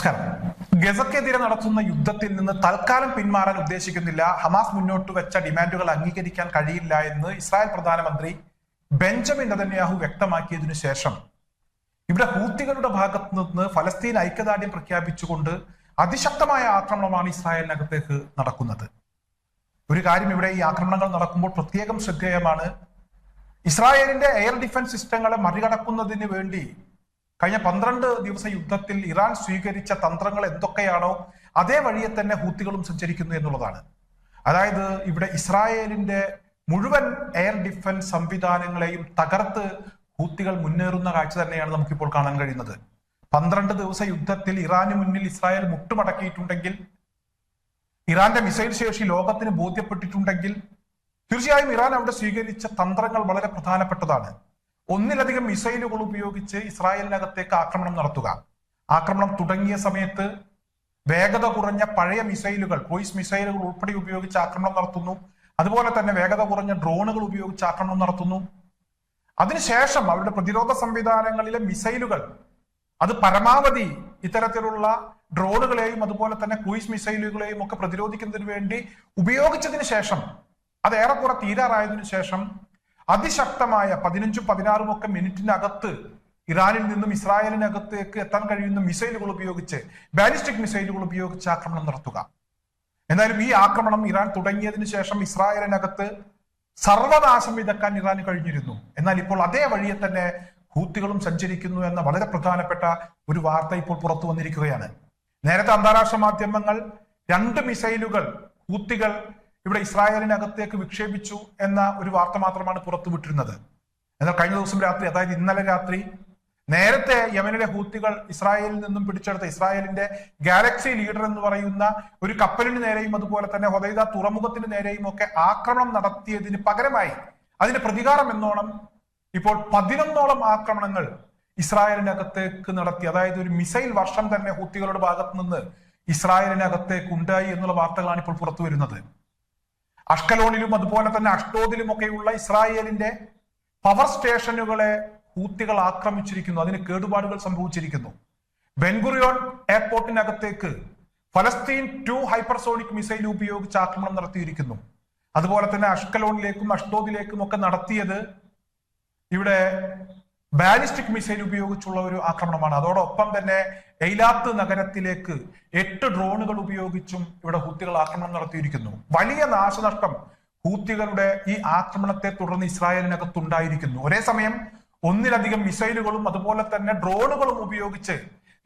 നമസ്കാരം. ഗസക്കെതിരെ നടത്തുന്ന യുദ്ധത്തിൽ നിന്ന് തൽക്കാലം പിന്മാറാൻ ഉദ്ദേശിക്കുന്നില്ല. ഹമാസ് മുന്നോട്ട് വെച്ച ഡിമാൻഡുകൾ അംഗീകരിക്കാൻ കഴിയില്ല എന്ന് ഇസ്രായേൽ പ്രധാനമന്ത്രി ബെഞ്ചമിൻ നെതന്യാഹു വ്യക്തമാക്കിയതിനു ശേഷം ഇവിടെ ഹൂത്തികളുടെ ഭാഗത്ത് നിന്ന് ഫലസ്തീൻ ഐക്യദാർഢ്യം പ്രഖ്യാപിച്ചുകൊണ്ട് അതിശക്തമായ ആക്രമണമാണ് ഇസ്രായേലിനകത്തേക്ക് നടക്കുന്നത്. ഒരു കാര്യം ഇവിടെ ഈ ആക്രമണങ്ങൾ നടക്കുമ്പോൾ പ്രത്യേകം ശ്രദ്ധേയമാണ്. ഇസ്രായേലിന്റെ എയർ ഡിഫൻസ് സിസ്റ്റങ്ങളെ മറികടക്കുന്നതിന് വേണ്ടി കഴിഞ്ഞ പന്ത്രണ്ട് ദിവസ യുദ്ധത്തിൽ ഇറാൻ സ്വീകരിച്ച തന്ത്രങ്ങൾ എന്തൊക്കെയാണോ അതേ വഴിയെ തന്നെ ഹൂത്തികളും സഞ്ചരിക്കുന്നു എന്നുള്ളതാണ്. അതായത് ഇവിടെ ഇസ്രായേലിന്റെ മുഴുവൻ എയർ ഡിഫൻസ് സംവിധാനങ്ങളെയും തകർത്ത് ഹൂത്തികൾ മുന്നേറുന്ന കാഴ്ച തന്നെയാണ് നമുക്കിപ്പോൾ കാണാൻ കഴിയുന്നത്. പന്ത്രണ്ട് ദിവസ യുദ്ധത്തിൽ ഇറാന് മുന്നിൽ ഇസ്രായേൽ മുട്ടുമടക്കിയിട്ടുണ്ടെങ്കിൽ ഇറാന്റെ മിസൈൽ ശേഷി ലോകത്തിന് ബോധ്യപ്പെട്ടിട്ടുണ്ടെങ്കിൽ തീർച്ചയായും ഇറാൻ അവിടെ സ്വീകരിച്ച തന്ത്രങ്ങൾ വളരെ പ്രധാനപ്പെട്ടതാണ്. ഒന്നിലധികം മിസൈലുകൾ ഉപയോഗിച്ച് ഇസ്രായേലിനകത്തേക്ക് ആക്രമണം നടത്തുക. ആക്രമണം തുടങ്ങിയ സമയത്ത് വേഗത കുറഞ്ഞ പഴയ മിസൈലുകൾ ക്രൂയിസ് മിസൈലുകൾ ഉൾപ്പെടെ ഉപയോഗിച്ച് ആക്രമണം നടത്തുന്നു. അതുപോലെ തന്നെ വേഗത കുറഞ്ഞ ഡ്രോണുകൾ ഉപയോഗിച്ച് ആക്രമണം നടത്തുന്നു. അതിനുശേഷം അവരുടെ പ്രതിരോധ സംവിധാനങ്ങളിലെ മിസൈലുകൾ അത് പരമാവധി ഇത്തരത്തിലുള്ള ഡ്രോണുകളെയും അതുപോലെ തന്നെ ക്രൂയിസ് മിസൈലുകളെയും ഒക്കെ പ്രതിരോധിക്കുന്നതിന് വേണ്ടി ഉപയോഗിച്ചതിന് ശേഷം അത് ഏറെക്കുറെ തീരാറായതിനു ശേഷം അതിശക്തമായ പതിനഞ്ചും പതിനാറും ഒക്കെ മിനിറ്റിനകത്ത് ഇറാനിൽ നിന്നും ഇസ്രായേലിനകത്തേക്ക് എത്താൻ കഴിയുന്ന മിസൈലുകൾ ഉപയോഗിച്ച് ബാലിസ്റ്റിക് മിസൈലുകൾ ഉപയോഗിച്ച് ആക്രമണം നടത്തുക. എന്നാലും ഈ ആക്രമണം ഇറാൻ തുടങ്ങിയതിന് ശേഷം ഇസ്രായേലിനകത്ത് സർവനാശം വിതക്കാൻ ഇറാൻ കഴിഞ്ഞിരുന്നു. എന്നാൽ ഇപ്പോൾ അതേ വഴിയെ തന്നെ ഹൂത്തികളും സഞ്ചരിക്കുന്നു എന്ന വളരെ പ്രധാനപ്പെട്ട ഒരു വാർത്ത ഇപ്പോൾ പുറത്തു വന്നിരിക്കുകയാണ്. നേരത്തെ അന്താരാഷ്ട്ര മാധ്യമങ്ങൾ രണ്ട് മിസൈലുകൾ ഹൂത്തികൾ ഇവിടെ ഇസ്രായേലിനകത്തേക്ക് വിക്ഷേപിച്ചു എന്ന ഒരു വാർത്ത മാത്രമാണ് പുറത്തുവിട്ടിരുന്നത്. എന്നാൽ കഴിഞ്ഞ ദിവസം രാത്രി അതായത് ഇന്നലെ രാത്രി നേരത്തെ യമനിലെ ഹൂത്തികൾ ഇസ്രായേലിൽ നിന്നും പിടിച്ചെടുത്ത ഇസ്രായേലിന്റെ ഗാലക്സി ലീഡർ എന്ന് പറയുന്ന ഒരു കപ്പലിന് നേരെയും അതുപോലെ തന്നെ ഹൊദൈദ തുറമുഖത്തിന് നേരെയും ഒക്കെ ആക്രമണം നടത്തിയതിന് പകരമായി അതിന്റെ പ്രതികാരം എന്നോണം ഇപ്പോൾ പതിനൊന്നോളം ആക്രമണങ്ങൾ ഇസ്രായേലിനകത്തേക്ക് നടത്തി. അതായത് ഒരു മിസൈൽ വർഷം തന്നെ ഹൂത്തികളുടെ ഭാഗത്ത് നിന്ന് ഇസ്രായേലിനകത്തേക്ക് ഉണ്ടായി എന്നുള്ള വാർത്തകളാണ് ഇപ്പോൾ പുറത്തു വരുന്നത് അഷ്കലോണിലും അതുപോലെ തന്നെ അഷ്ടോദിലും ഒക്കെയുള്ള ഇസ്രായേലിന്റെ പവർ സ്റ്റേഷനുകളെ ഹൂത്തികൾ ആക്രമിച്ചിരിക്കുന്നു. അതിന് കേടുപാടുകൾ സംഭവിച്ചിരിക്കുന്നു. ബെൻഗുറിയോൺ എയർപോർട്ടിനകത്തേക്ക് ഫലസ്തീൻ ടു ഹൈപ്പർസോണിക് മിസൈൽ ഉപയോഗിച്ച് ആക്രമണം നടത്തിയിരിക്കുന്നു. അതുപോലെ തന്നെ അഷ്കലോണിലേക്കും അഷ്ടോദിലേക്കും ഒക്കെ നടത്തിയത് ഇവിടെ ബാലിസ്റ്റിക് മിസൈൽ ഉപയോഗിച്ചുള്ള ഒരു ആക്രമണമാണ്. അതോടൊപ്പം തന്നെ എയ്ലാത്ത് നഗരത്തിലേക്ക് എട്ട് ഡ്രോണുകൾ ഉപയോഗിച്ചും ഇവിടെ ഹൂത്തികൾ ആക്രമണം നടത്തിയിരിക്കുന്നു. വലിയ നാശനഷ്ടം ഹൂത്തികളുടെ ഈ ആക്രമണത്തെ തുടർന്ന് ഇസ്രായേലിനകത്തുണ്ടായിരിക്കുന്നു. ഒരേ സമയം ഒന്നിലധികം മിസൈലുകളും അതുപോലെ തന്നെ ഡ്രോണുകളും ഉപയോഗിച്ച്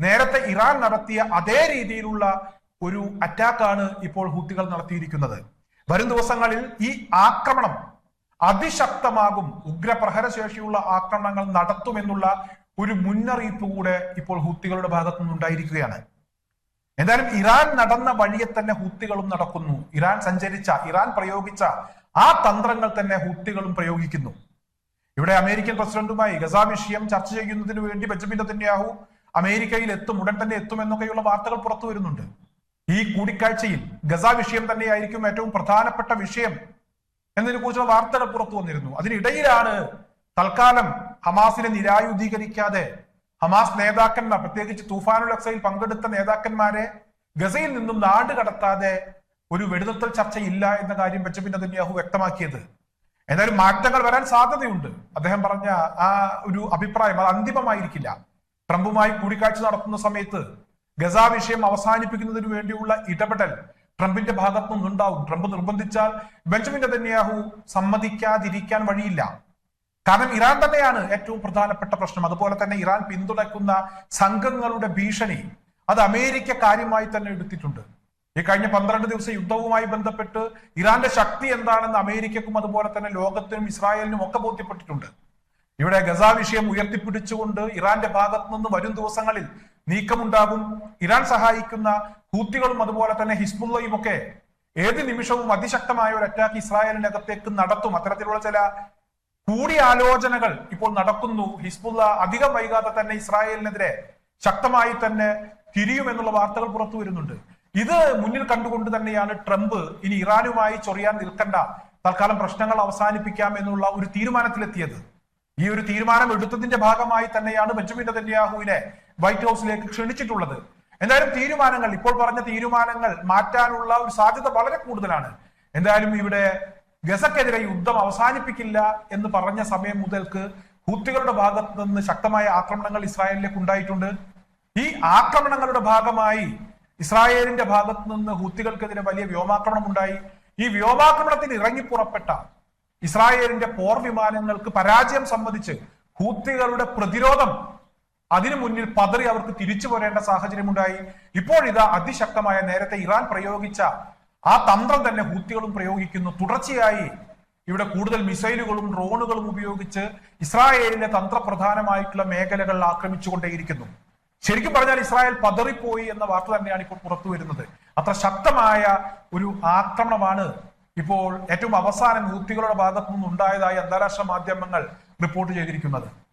നേരത്തെ ഇറാൻ നടത്തിയ അതേ രീതിയിലുള്ള ഒരു അറ്റാക്കാണ് ഇപ്പോൾ ഹൂത്തികൾ നടത്തിയിരിക്കുന്നത്. വരും ദിവസങ്ങളിൽ ഈ ആക്രമണം അതിശക്തമാകും. ഉഗ്രപ്രഹരശേഷിയുള്ള ആക്രമണങ്ങൾ നടത്തുമെന്നുള്ള ഒരു മുന്നറിയിപ്പ് കൂടെ ഇപ്പോൾ ഹുത്തികളുടെ ഭാഗത്തു നിന്നുണ്ടായിരിക്കുകയാണ് എന്തായാലും ഇറാൻ നടന്ന വഴിയെ തന്നെ ഹൂത്തികളും നടക്കുന്നു. ഇറാൻ സഞ്ചരിച്ച ഇറാൻ പ്രയോഗിച്ച ആ തന്ത്രങ്ങൾ തന്നെ ഹുത്തികളും പ്രയോഗിക്കുന്നു. ഇവിടെ അമേരിക്കൻ പ്രസിഡന്റുമായി ഗസ വിഷയം ചർച്ച ചെയ്യുന്നതിന് വേണ്ടി ബെഞ്ചമിൻ നെതന്യാഹു അമേരിക്കയിൽ എത്തും ഉടൻ തന്നെ എത്തും എത്തുമെന്നൊക്കെയുള്ള വാർത്തകൾ പുറത്തു വരുന്നുണ്ട്. ഈ കൂടിക്കാഴ്ചയിൽ ഗസ വിഷയം തന്നെയായിരിക്കും ഏറ്റവും പ്രധാനപ്പെട്ട വിഷയം എന്നതിനെ കുറിച്ചുള്ള വാർത്തകൾ പുറത്തു വന്നിരുന്നു. അതിനിടയിലാണ് തൽക്കാലം ഹമാസിനെ നിരായുധീകരിക്കാതെ ഹമാസ് നേതാക്കന്മാർ പ്രത്യേകിച്ച് തൂഫാനുൽ അക്സയിൽ പങ്കെടുത്ത നേതാക്കന്മാരെ ഗസയിൽ നിന്നും നാട് കടത്താതെ ഒരു വെടിനിർത്തൽ ചർച്ചയില്ല എന്ന കാര്യം ബെഞ്ചമിൻ അതന്യാഹു വ്യക്തമാക്കിയത്. എന്നാലും മാറ്റങ്ങൾ വരാൻ സാധ്യതയുണ്ട്. അദ്ദേഹം പറഞ്ഞ ആ ഒരു അഭിപ്രായം അത് അന്തിമമായിരിക്കില്ല. ട്രംപുമായി കൂടിക്കാഴ്ച നടത്തുന്ന സമയത്ത് ഗസ വിഷയം അവസാനിപ്പിക്കുന്നതിന് വേണ്ടിയുള്ള ഇടപെടൽ ട്രംപിന്റെ ഭാഗത്തു നിന്നുണ്ടാവും. ട്രംപ് നിർബന്ധിച്ചാൽ ബെഞ്ചമിൻ നെതന്യാഹു സമ്മതിക്കാതിരിക്കാൻ വഴിയില്ല. കാരണം ഇറാൻ തന്നെയാണ് ഏറ്റവും പ്രധാനപ്പെട്ട പ്രശ്നം. അതുപോലെ തന്നെ ഇറാൻ പിന്തുണയ്ക്കുന്ന സംഘങ്ങളുടെ ഭീഷണി അത് അമേരിക്ക കാര്യമായി തന്നെ എടുത്തിട്ടുണ്ട്. ഈ കഴിഞ്ഞ പന്ത്രണ്ട് ദിവസം യുദ്ധവുമായി ബന്ധപ്പെട്ട് ഇറാന്റെ ശക്തി എന്താണെന്ന് അമേരിക്കക്കും അതുപോലെ തന്നെ ലോകത്തിനും ഇസ്രായേലിനും ഒക്കെ ബോധ്യപ്പെട്ടിട്ടുണ്ട്. ഇവിടെ ഗസ വിഷയം ഉയർത്തിപ്പിടിച്ചുകൊണ്ട് ഇറാന്റെ ഭാഗത്തു നിന്ന് വരും ദിവസങ്ങളിൽ നീക്കമുണ്ടാകും. ഇറാൻ സഹായിക്കുന്ന ഹൂത്തികളും അതുപോലെ തന്നെ ഹിസ്ബുള്ളയും ഒക്കെ ഏത് നിമിഷവും അതിശക്തമായ ഒരു അറ്റാക്ക് ഇസ്രായേലിനകത്തേക്ക് നടത്തും. അത്തരത്തിലുള്ള ചില കൂടിയാലോചനകൾ ഇപ്പോൾ നടക്കുന്നു. ഹിസ്ബുള്ള അധികം വൈകാതെ തന്നെ ഇസ്രായേലിനെതിരെ ശക്തമായി തന്നെ തിരിയുമെന്നുള്ള വാർത്തകൾ പുറത്തു വരുന്നുണ്ട്. ഇത് മുന്നിൽ കണ്ടുകൊണ്ട് തന്നെയാണ് ട്രംപ് ഇനി ഇറാനുമായി ചൊറിയാൻ നിൽക്കണ്ട. തൽക്കാലം പ്രശ്നങ്ങൾ അവസാനിപ്പിക്കാം എന്നുള്ള ഒരു തീരുമാനത്തിലെത്തിയത്. ഈ ഒരു തീരുമാനം എടുത്തതിന്റെ ഭാഗമായി തന്നെയാണ് ബെഞ്ചമിൻ നെതന്യാഹുവിനെ വൈറ്റ് ഹൗസിലേക്ക് ക്ഷണിച്ചിട്ടുള്ളത്. എന്തായാലും തീരുമാനങ്ങൾ ഇപ്പോൾ പറഞ്ഞ തീരുമാനങ്ങൾ മാറ്റാനുള്ള ഒരു സാധ്യത വളരെ കൂടുതലാണ്. എന്തായാലും ഇവിടെ ഗസക്കെതിരെ യുദ്ധം അവസാനിപ്പിക്കില്ല എന്ന് പറഞ്ഞ സമയം മുതൽക്ക് ഹൂത്തികളുടെ ഭാഗത്ത് നിന്ന് ശക്തമായ ആക്രമണങ്ങൾ ഇസ്രായേലിലേക്ക് ഉണ്ടായിട്ടുണ്ട്. ഈ ആക്രമണങ്ങളുടെ ഭാഗമായി ഇസ്രായേലിന്റെ ഭാഗത്ത് നിന്ന് ഹൂത്തികൾക്കെതിരെ വലിയ വ്യോമാക്രമണം ഉണ്ടായി. ഈ വ്യോമാക്രമണത്തിന് ഇറങ്ങിപ്പുറപ്പെട്ട ഇസ്രായേലിന്റെ പോർ വിമാനങ്ങൾക്ക് പരാജയം സംബന്ധിച്ച് ഹൂത്തികളുടെ പ്രതിരോധം അതിനു മുന്നിൽ പതറി അവർക്ക് തിരിച്ചു പോരേണ്ട സാഹചര്യമുണ്ടായി. ഇപ്പോഴിതാ അതിശക്തമായ നേരത്തെ ഇറാൻ പ്രയോഗിച്ച ആ തന്ത്രം തന്നെ ഹൂത്തികളും പ്രയോഗിക്കുന്നു. തുടർച്ചയായി ഇവിടെ കൂടുതൽ മിസൈലുകളും ഡ്രോണുകളും ഉപയോഗിച്ച് ഇസ്രായേലിന്റെ തന്ത്രപ്രധാനമായിട്ടുള്ള മേഖലകൾ ആക്രമിച്ചുകൊണ്ടേയിരിക്കുന്നു. ശരിക്കും പറഞ്ഞാൽ ഇസ്രായേൽ പതറിപ്പോയി എന്ന വാർത്ത തന്നെയാണ് ഇപ്പോൾ പുറത്തു വരുന്നത്. അത്ര ശക്തമായ ഒരു ആക്രമണമാണ് ഇപ്പോൾ ഏറ്റവും അവസാനം ഹൂത്തികളുടെ ഭാഗത്തു നിന്നുണ്ടായതായി അന്താരാഷ്ട്ര മാധ്യമങ്ങൾ റിപ്പോർട്ട് ചെയ്തിരിക്കുന്നത്.